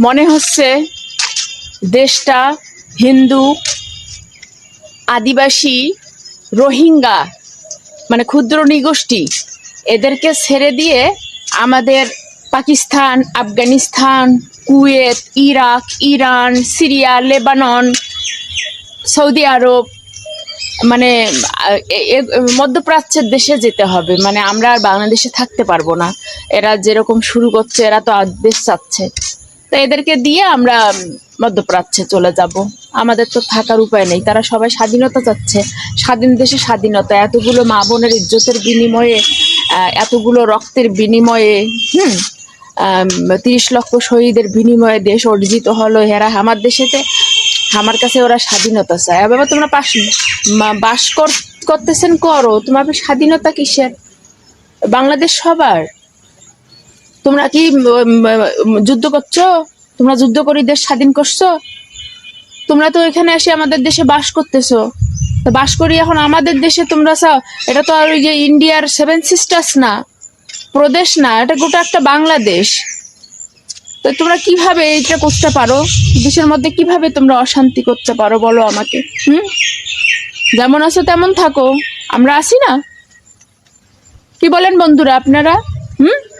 মনে হচ্ছে দেশটা হিন্দু, আদিবাসী, রোহিঙ্গা মানে ক্ষুদ্র নিগোষ্ঠী, এদেরকে ছেড়ে দিয়ে আমাদের Pakistan, Afghanistan, Kuwait, Iraq, Iran, Syria, Lebanon, Saudi Arab মানে মধ্যপ্রাচ্যের দেশে যেতে হবে। মানে আমরা আর বাংলাদেশে থাকতে পারব না। এরা যেরকম শুরু করছে, এরা তো দেশ চাচ্ছে। তো এদেরকে দিয়ে আমরা মধ্যপ্রাচ্যে চলে যাব। আমাদের তো থাকার উপায় নেই। তারা সবাই স্বাধীনতা চাচ্ছে। স্বাধীন দেশে স্বাধীনতা। এতগুলো মা বোনের ইজ্জতের বিনিময়ে এতগুলো রক্তের বিনিময়ে, হুম তিরিশ লক্ষ শহীদের বিনিময়ে দেশ অর্জিত হলো। এরা আমার দেশেতে আমার কাছে ওরা স্বাধীনতা চায়। বাবা, তোমরা পাশ বাস কর- করতেছেন করো। তোমার স্বাধীনতা কিসের? বাংলাদেশ সবার। তোমরা কি যুদ্ধ করছ? তোমরা যুদ্ধ করে দেশ স্বাধীন করছ? তোমরা তো এখানে এসে আমাদের দেশে বাস করতেছো। তো বাস করি এখন আমাদের দেশে তোমরা চাও? এটা তো আর ওই যে ইন্ডিয়ার সেভেন সিস্টার্স না, প্রদেশ না, এটা গোটা একটা বাংলাদেশ। তো তোমরা কীভাবে এটা করতে পারো? দেশের মধ্যে কীভাবে তোমরা অশান্তি করতে পারো বলো আমাকে, হুম? যেমন আছো তেমন থাকো। আমরা আসি না? কি বলেন বন্ধুরা আপনারা, হুম?